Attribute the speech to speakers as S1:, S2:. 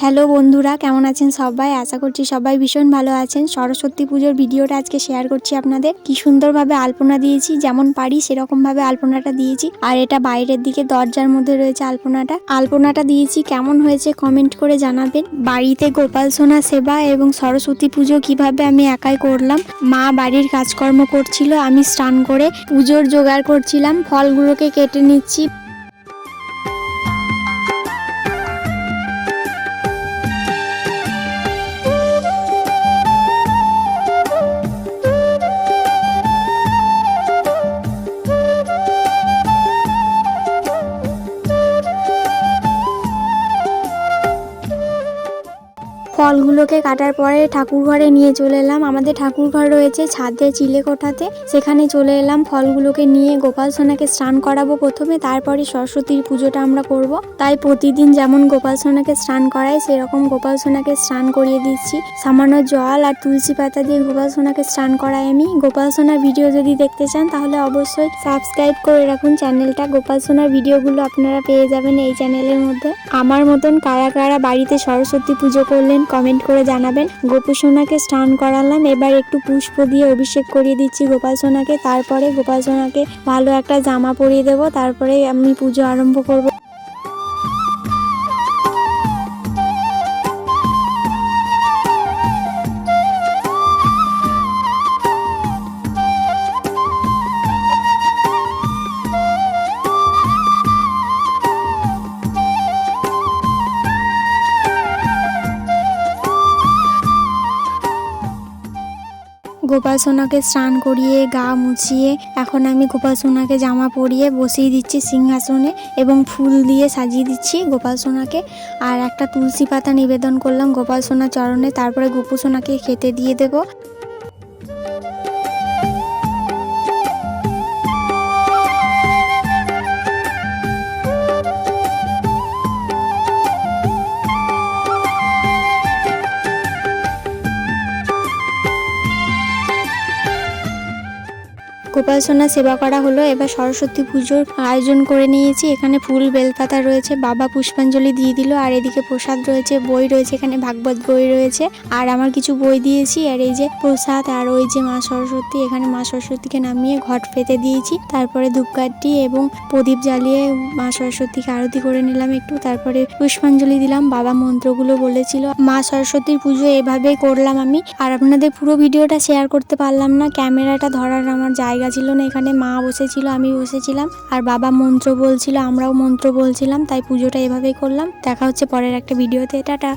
S1: Hello বন্ধুরা, কেমন আছেন সবাই? আশা করছি সবাই ভীষণ ভালো আছেন। সরস্বতী পুজোর ভিডিওটা আজকে শেয়ার করছি আপনাদের। কি সুন্দরভাবে আলপনা দিয়েছি, যেমন পারি সেরকম ভাবে আলপনাটা দিয়েছি। আর এটা বাইরের দিকে দরজার মধ্যে রয়েছে আলপনাটা। আলপনাটা দিয়েছি, কেমন হয়েছে কমেন্ট করে জানাবেন। বাড়িতে গোপাল সোনা সেবা এবং সরস্বতী পুজো কীভাবে আমি একাই করলাম, মা বাড়ির কাজকর্ম করছিল, আমি স্নান করে পুজোর জোগাড় করছিলাম, ফলগুলোকে কেটে নিচ্ছি। ফলগুলোকে কাটার পরে ঠাকুর ঘরে নিয়ে চলে এলাম। আমাদের ঠাকুর ঘর রয়েছে ছাদে চিলে কোঠাতে সেখানে চলে এলাম, ফলগুলোকে নিয়ে গোপাল সোনাকে স্নান করাবো প্রথমে। তারপরে সরস্বতীর পুজোটা আমরা করব। তাই প্রতিদিন যেমন গোপাল সোনাকে স্নান করাই, সেরকম গোপাল সোনাকে স্নান করিয়ে দিচ্ছি। সামান্য জল আর তুলসী পাতা দিয়ে গোপাল সোনাকে স্নান করাই আমি। গোপাল সোনার ভিডিও যদি দেখতে চান, তাহলে অবশ্যই সাবস্ক্রাইব করে রাখুন চ্যানেলটা। গোপাল সোনার ভিডিওগুলো আপনারা পেয়ে যাবেন এই চ্যানেলের মধ্যে। আমার মতন কারা কারা বাড়িতে সরস্বতী পুজো করলেন কমেন্ট করে জানাবেন। গোপু সোনাকে স্নান করালাম, এবার একটু পুষ্প দিয়ে অভিষেক করিয়ে দিচ্ছি গোপাল সোনাকে। তারপরে গোপাল সোনাকে ভালো একটা জামা পরিয়ে দেবো, তারপরে আমি পুজো আরম্ভ করব। গোপাল সোনাকে স্নান করিয়ে গা মুছিয়ে এখন আমি গোপাল সোনাকে জামা পরিয়ে বসিয়ে দিচ্ছি সিংহাসনে এবং ফুল দিয়ে সাজিয়ে দিচ্ছি গোপাল সোনাকে। আর একটা তুলসী পাতা নিবেদন করলাম গোপাল সোনা চরণে, তারপরে গোপু সোনাকে খেতে দিয়ে দেবো। গোপাল সোনা সেবা করা হলো। এবার সরস্বতী পুজোর আয়োজন করে নিয়েছি। এখানে ফুল, বেলপাতা রয়েছে, বাবা পুষ্পাঞ্জলি দিয়ে দিল, আর এদিকে প্রসাদ রয়েছে, বই রয়েছে, এখানে ভাগবত বই রয়েছে, আর আমার কিছু বই দিয়েছি, আর এই যে প্রসাদ, আর ওই যে মা সরস্বতী, এখানে মা সরস্বতীকে নামিয়ে ঘট পেতে দিয়েছি। তারপরে ধূপকাঠি এবং প্রদীপ জ্বালিয়ে মা সরস্বতীকে আরতি করে নিলাম একটু, তারপরে পুষ্পাঞ্জলি দিলাম, বাবা মন্ত্রগুলো বলেছিল। মা সরস্বতীর পুজো এভাবেই করলাম আমি, আর আপনাদের পুরো ভিডিওটা শেয়ার করতে পারলাম না, ক্যামেরাটা ধরার আমার জায়গা ছিল না, এখানে মা বসেছিল, আমি বসেছিলাম, আর বাবা মন্ত্র বলছিল, আমরাও মন্ত্র বলছিলাম, তাই পুজোটা এভাবেই করলাম। দেখা হচ্ছে পরের একটা ভিডিওতে, টাটা।